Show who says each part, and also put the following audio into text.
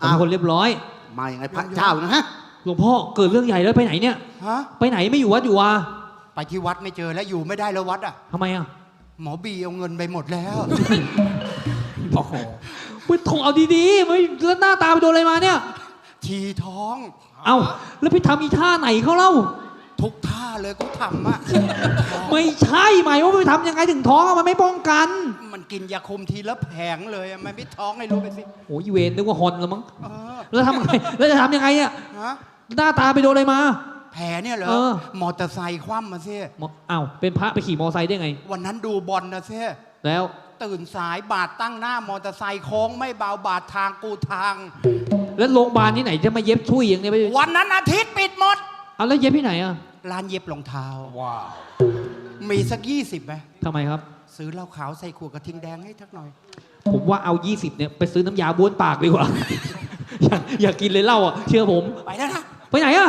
Speaker 1: ผมเป็นคนเรียบร้อย
Speaker 2: มาอย่างไงพระเจ้านะฮะ
Speaker 1: หลวงพ่อเกิดเรื่องใหญ่แล้วไปไหนเนี่ย
Speaker 2: ฮะ
Speaker 1: ไปไหนไม่อยู่วัดอยู่วา
Speaker 2: ไปที่วัดไม่เจอแล้วอยู่ไม่ได้แล้ววัดอะ
Speaker 1: ทำไมอะ
Speaker 2: หมอบีเอาเงินไปหมดแล้ว
Speaker 1: โอ้โหไปโทรเอาดีๆไม่แล้วหน้าตาไปโดนอะไรมาเนี่ย
Speaker 2: ทีท้อง
Speaker 1: เอ้าแล้วไปทำอีท่าไหนเขาเล่า
Speaker 2: ทุกท่าเลยกูทำอะ
Speaker 1: ไม่ใช่หมายว่าไปทำยังไงถึงท้องอะมันไม่ป้องกัน
Speaker 2: มัน กินยาคุมทีละแผงเลยอะมันไม่ท้องให้รู้ไปสิ
Speaker 1: โอ้ยเวนนึกว่าฮอนแล้วมั้ง
Speaker 2: เออ
Speaker 1: แล้วทำไงแล้วจะทำยังไงเนี่ย
Speaker 2: ฮะ
Speaker 1: หน้าตาไปโดนอะไรมา
Speaker 2: แผลเนี่ยเหรอ
Speaker 1: เออ
Speaker 2: มอเตอร์ไซค์คว่ำมาสิ
Speaker 1: มอ้าวเป็นพระไปขี่มอไซค์ได้ไง
Speaker 2: วันนั้นดูบอลนะสิ
Speaker 1: แล้ว
Speaker 2: ตื่นสายบาดตั้งหน้ามอเตอร์ไซค์โค้งไม่เบาบาดทางกูทาง
Speaker 1: แล้วโรงพยาบาลที่ไหนจะมาเย็บช่วยอย่างเนี้ยไป
Speaker 2: วันนั้นอาทิตย์ปิดหมด
Speaker 1: เอาแล้วเย็บที่ไหนอะ
Speaker 2: ร้านเย็บรองเท้า ว้าว มีสักยี่สิบไหม
Speaker 1: ทำไมครับ
Speaker 2: ซื้อเหล้าขาวใส่ขวดกระทิงแดงให้ทักหน่อย
Speaker 1: ผมว่าเอา 20เนี่ยไปซื้อน้ำยาบ้วนปากดีกว่า อยากอยากกินเลยเหล้าอะเชื่อผม
Speaker 2: ไปแล้วนะ
Speaker 1: ไปไหนอะ
Speaker 2: ไ